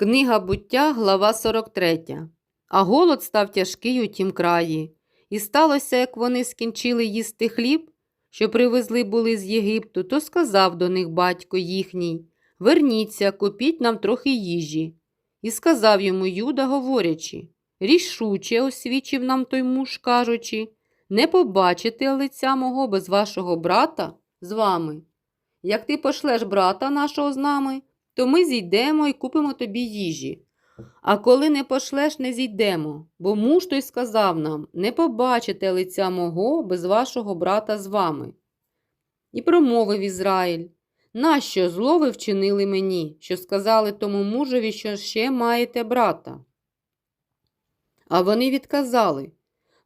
Книга буття, глава 43. А голод став тяжкий у тім краї. І сталося, як вони скінчили їсти хліб, що привезли були з Єгипту, то сказав до них батько їхній Верніться, купіть нам трохи їжі. І сказав йому Юда, говорячи Рішуче освічив нам той муж, кажучи, не побачите лиця мого без вашого брата з вами. Як ти пошлеш брата нашого з нами, то ми зійдемо і купимо тобі їжі. А коли не пошлеш, не зійдемо, бо муж той сказав нам не побачите лиця мого без вашого брата з вами. І промовив Ізраїль Нащо зло ви вчинили мені, що сказали тому мужеві, що ще маєте брата? А вони відказали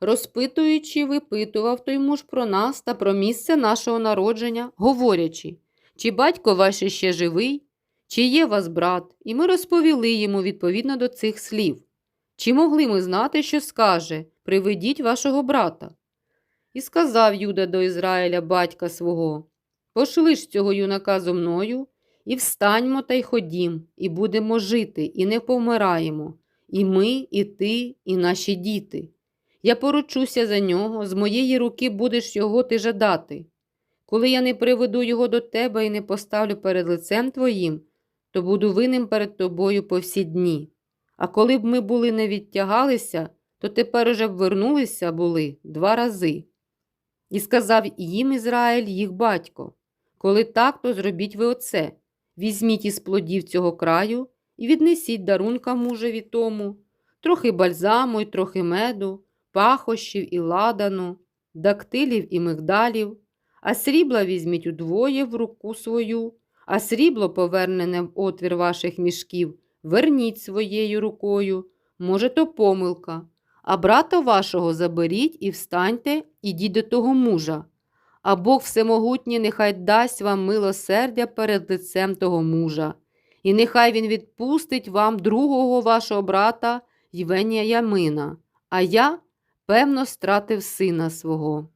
розпитуючи, випитував той муж про нас та про місце нашого народження, говорячи, чи батько ваш ще живий, чи є вас брат, і ми розповіли йому відповідно до цих слів. Чи могли ми знати, що скаже Приведіть вашого брата? І сказав Юда до Ізраїля батька свого Пошли ж цього юнака зо мною, і встаньмо та й ходім, і будемо жити, і не помираємо, і ми, і ти, і наші діти. Я поручуся за нього, з моєї руки будеш його ти жадати. Коли я не приведу його до тебе і не поставлю перед лицем твоїм, то буду винним перед тобою по всі дні. А коли б ми були не відтягалися, то тепер уже б вернулися були два рази. І сказав їм Ізраїль, їх батько коли так, то зробіть ви оце візьміть із плодів цього краю і віднесіть дарунка мужеві тому, трохи бальзаму й трохи меду, пахощів і ладану, дактилів і мигдалів, а срібла візьміть удвоє в руку свою, а срібло, повернене в отвір ваших мішків, верніть своєю рукою, може, то помилка, а брата вашого заберіть і встаньте, ідіть до того мужа. А Бог Всемогутній нехай дасть вам милосердя перед лицем того мужа, і нехай він відпустить вам другого вашого брата Євенія Ямина, а я, певно, стратив сина свого.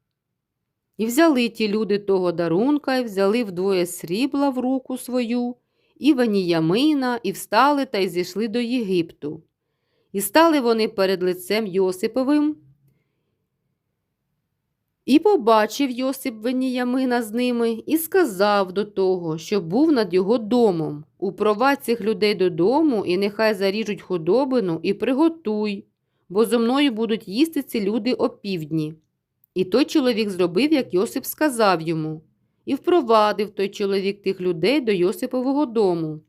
І взяли ті люди того дарунка, і взяли вдвоє срібла в руку свою, і Веніямина, і встали та й зійшли до Єгипту. І стали вони перед лицем Йосиповим. І побачив Йосип Веніямина з ними і сказав до того, що був над його домом Упровадь цих людей додому, і нехай заріжуть худобину і приготуй, бо зо мною будуть їсти ці люди опівдні. І той чоловік зробив, як Йосип сказав йому, і впровадив той чоловік тих людей до Йосипового дому.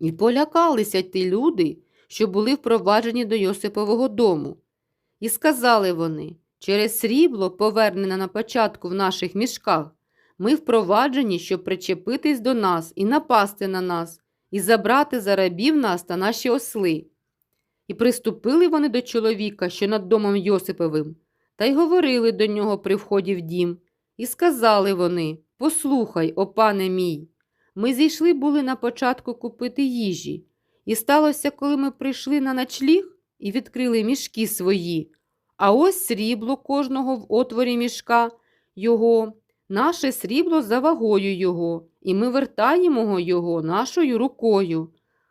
І полякалися ті люди, що були впроваджені до Йосипового дому. І сказали вони Через срібло, повернене на початку в наших мішках, ми впроваджені, щоб причепитись до нас і напасти на нас, і забрати за рабів нас та наші осли. І приступили вони до чоловіка, що над домом Йосиповим, та й говорили до нього при вході в дім, і сказали вони Послухай, о пане мій, ми зійшли були на початку купити їжі, і сталося, коли ми прийшли на ночліг і відкрили мішки свої. А ось срібло кожного в отворі мішка його, наше срібло за вагою його, і ми вертаємо його нашою рукою.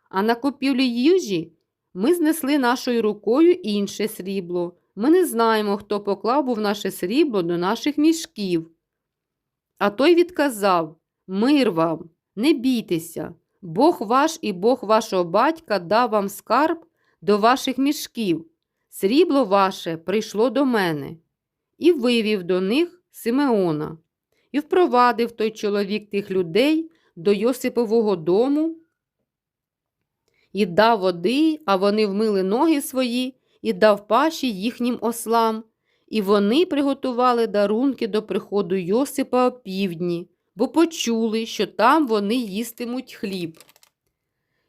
А на купівлі їжі ми знесли нашою рукою інше срібло. Ми не знаємо, хто поклав був наше срібло до наших мішків. А той відказав Мир вам, не бійтеся, Бог ваш і Бог вашого батька дав вам скарб до ваших мішків. Срібло ваше прийшло до мене, і вивів до них Симеона, і впровадив той чоловік тих людей до Йосипового дому, і дав води, а вони вмили ноги свої, і дав паші їхнім ослам, і вони приготували дарунки до приходу Йосипа опівдні, бо почули, що там вони їстимуть хліб.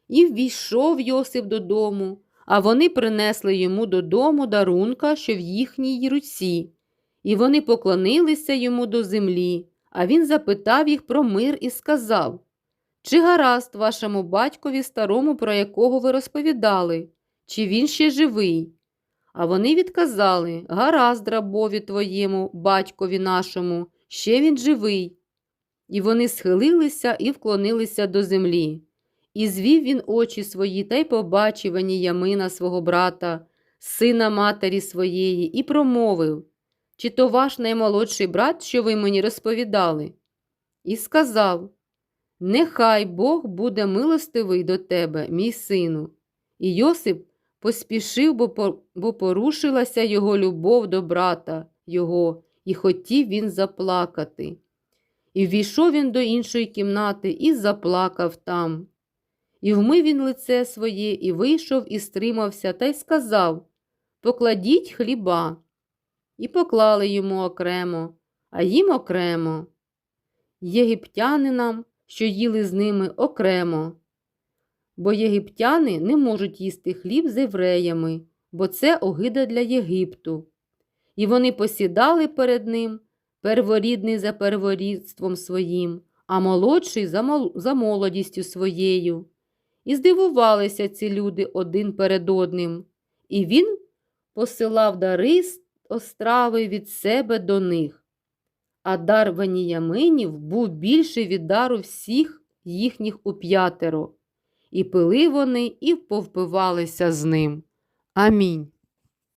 І ввійшов Йосип додому а вони принесли йому додому дарунка, що в їхній руці, і вони поклонилися йому до землі, а він запитав їх про мир і сказав Чи гаразд вашому батькові старому, про якого ви розповідали, чи він ще живий? А вони відказали Гаразд, рабові твоєму, батькові нашому, ще він живий. І вони схилилися і вклонилися до землі. І звів він очі свої та й побачив Веніямина свого брата, сина матері своєї, і промовив Чи то ваш наймолодший брат, що ви мені розповідали? І сказав Нехай Бог буде милостивий до тебе, мій сину. І Йосип поспішив, бо, бо порушилася його любов до брата його, і хотів він заплакати. І ввійшов він до іншої кімнати і заплакав там. І вмив він лице своє, і вийшов, і стримався, та й сказав Покладіть хліба. І поклали йому окремо, а їм окремо. Єгиптянинам, що їли з ними окремо. Бо єгиптяни не можуть їсти хліб з євреями, бо це огида для Єгипту. І вони посідали перед ним, перворідний за перворідством своїм, а молодший за, мол... за молодістю своєю. І здивувалися ці люди один перед одним, і він посилав дари острави від себе до них. А дар Веніяминів був більший від дару всіх їхніх у п'ятеро. І пили вони, і повпивалися з ним. Амінь.